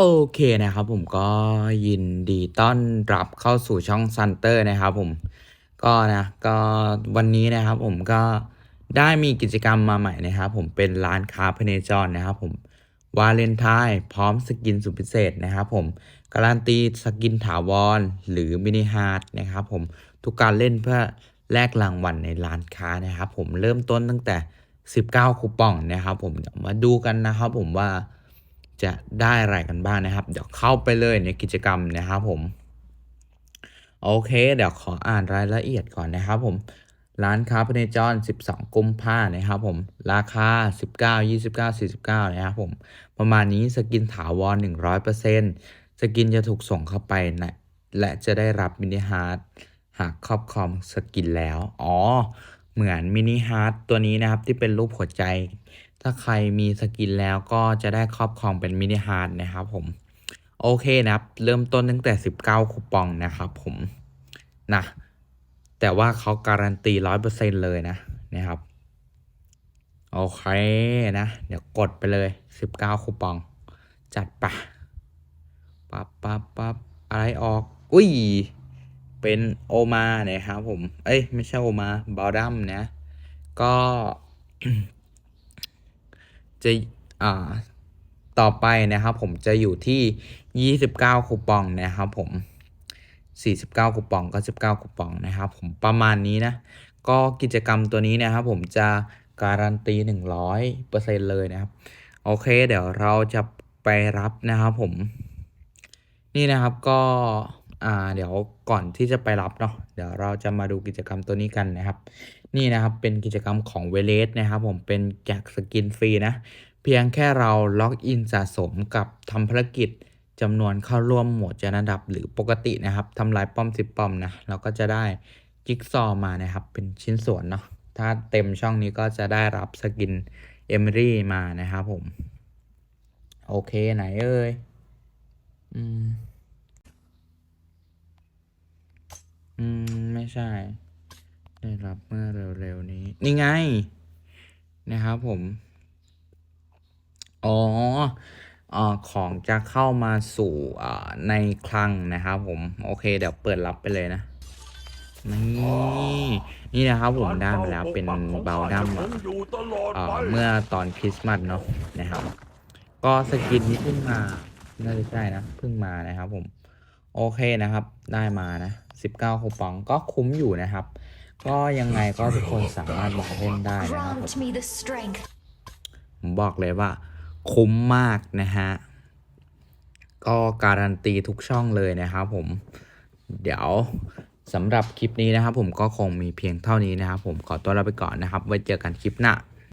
โอเคนะครับผมก็ยินดีต้อนรับเข้าสู่ช่องซันเตอร์นะครับผมก็นะก็วันนี้นะครับผมก็ได้มีกิจกรรมมาใหม่นะครับผมเป็นร้านค้าพเนจรนะครับผมวาเลนไทน์พร้อมสกินสุดพิเศษนะครับผมการันตีสกินถาวรหรือมินิฮาร์ดนะครับผมทุกการเล่นเพื่อแลกรางวัลในร้านค้านะครับผมเริ่มต้นตั้งแต่ 19 คูปองนะครับผมมาดูกันนะครับผมว่า จะได้อะไรกันบ้างนะครับ เดี๋ยวเข้าไปเลยในกิจกรรมนะครับผม โอเค เดี๋ยวขออ่านรายละเอียดก่อนนะครับผม ร้านค้าพเนจร 12 กุมภานะครับผม ราคา 19 29 49 นะครับผม ประมาณนี้สกินถาวร 100%สกินจะถูกส่งเข้าไปนะและจะได้รับมินิฮาร์ดหากครอบครองสกินแล้ว อ๋อ เหมือนมินิฮาร์ดตัวนี้นะครับที่เป็นรูปหัวใจ ถ้าใครมีสกินแล้วก็จะได้ครอบครองเป็นมินิฮาร์ดนะครับผม โอเคนะครับ เริ่มต้นตั้งแต่ 19 คูปองนะครับผมนะแต่ว่าเขาการันตีร้อยเปอร์เซ็นเลยนะนะครับโอเคนะ เดี๋ยวกดไปเลย 19 คูปอง จัดปะปั๊บปั๊บปั๊บอะไรออก อุ้ย เป็นโอมานะครับผม เอ้ย ไม่ใช่โอมาบอลดัมนะ ก็ จะอ่าต่อไปนะครับผมจะอยู่ที่ 29 คูปองนะครับผม 49 คูปอง99คูปองนะครับผมประมาณนี้นะ ก็กิจกรรมตัวนี้นะครับผมจะการันตี 100%เลยนะครับ โอเค เดี๋ยวเราจะไปรับนะครับผม นี่นะครับก็อ่าเดี๋ยวก่อนที่จะไปรับเนาะเดี๋ยวเราจะมาดูกิจกรรมตัวนี้กันนะครับ นี่นะครับเป็นกิจกรรมของเวเลสนะครับผมเป็นแจกสกินฟรีนะ เพียงแค่เราล็อกอินสะสมกับทำภารกิจจำนวนเข้าร่วมหมวดจนระดับหรือปกตินะครับทำลายป้อมสิบป้อมนะเราก็จะได้จิ๊กซอว์มานะครับ เป็นชิ้นส่วนเนาะถ้าเต็มช่องนี้ก็จะได้รับสกินเอมรี่มานะครับผม โอเคไหนเอ่ยอืม อืม ไม่ใช่ ได้รับเมื่อเร็วๆนี้ นี่ไง นะครับผม อ๋ออของจะเข้ามาสู่ในคลังนะครับผม โอเค เดี๋ยวเปิดรับไปเลยนะนี่นี่นะครับผมได้มาแล้วเป็นเบลดัมอะอ่าเมื่อตอนคริสต์มาสเนาะนะครับ ก็สกินนี้เพิ่งมาน่าจะใช่นะเพิ่งมานะครับผม โอเคนะครับ ได้มานะ19คูปองก็คุ้มอยู่นะครับ ก็ยังไงก็ทุกคนสามารถมาเล่นได้นะครับผม Grant me the strength. ผมบอกเลยว่า คุ้มมากนะฮะ ก็การันตีทุกช่องเลยนะครับผม เดี๋ยวสำหรับคลิปนี้นะครับผมก็คงมีเพียงเท่านี้นะครับผมขอตัวลาไปก่อนนะครับ ไว้เจอกันคลิปหน้า